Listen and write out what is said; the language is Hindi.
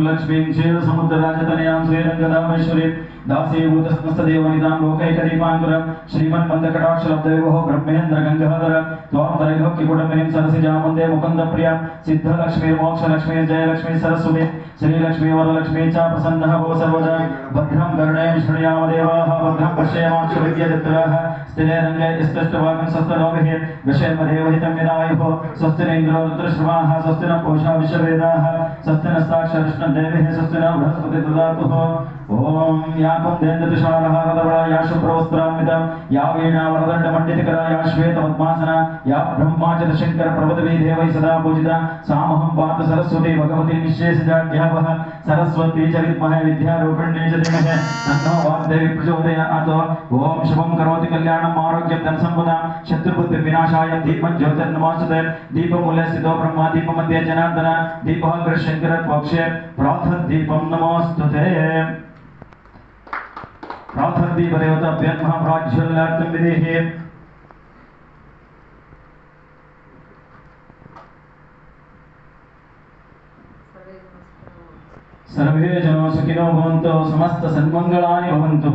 लक्ष्मी चेद समुद्र राजतनयां श्री रंगदामेश्वरी दासी भूत समस्त देव निदान लोकैक दीपांकुर लक्ष्मीं समुद्रराजतनयां श्रीरङ्गदामेश्वरीं दासीभूतसमस्तदेवनितां लोकैकदीपाङ्कुर श्रीमन्मन्दकटाक्षलब्धविभो ब्रह्मेन्द्रगङ्गाधर त्वां लक्ष्मी मोक्ष लक्ष्मी जय लक्ष्मी सरस्वती श्री लक्ष्मी श्रीलक्ष्मी वरलक्ष्मी च प्रसन्नः भव सर्वदा भद्रं करुणैं शृणुयामदेवाः भद्रं पश्येमाक्षुविद्यचित्राः स्थिरङ्गे स्पष्टवाक्यं सस्तनोभिः विषयमदेवहितं यदायुः स्वस्तिरेन्द्रो रुद्रश्रवाः स्वस्तिनः पोषा विश्ववेदाः स्वस्तिनस्ताक्षरिष्ण न साक्षाकृष्णदेविः स्वस्ति न बृहस्पति ददातुः ॐ या कुन्देन्दुषारः रदवळा या शुभ्रवस्त्रान्विता या वीणा वरदण्डमण्डितकरा या श्वेतपद्मासना या ब्रह्माचलशङ्कर प्रभृतिभिः देवैः सदा पूजिता सामहं पात सरस्वती भगवती निःशेषजाड्यावः सरस्वती च विद्महे विद्यारूपिण्ये च धीमहि तन्नो वाग्देवी प्रचोदयात् ॐ शुभं करोति कल्याणम् आरोग्यं धनसम्पदां शत्रुबुद्धिविनाशाय दीपं ज्योतिर्नमोस्तुते दीपमूले स्थितो ब्रह्मा दीपमध्ये जनार्दन दीपः प्राथद्वीपं नमोऽस्तु ते। प्राथद्वीपदेवताभ्यः प्राज्वल्यार्थं विधेः सर्वे जनो सुखिनो भवन्तु समस्तसन्मङ्गलानि भवन्तु।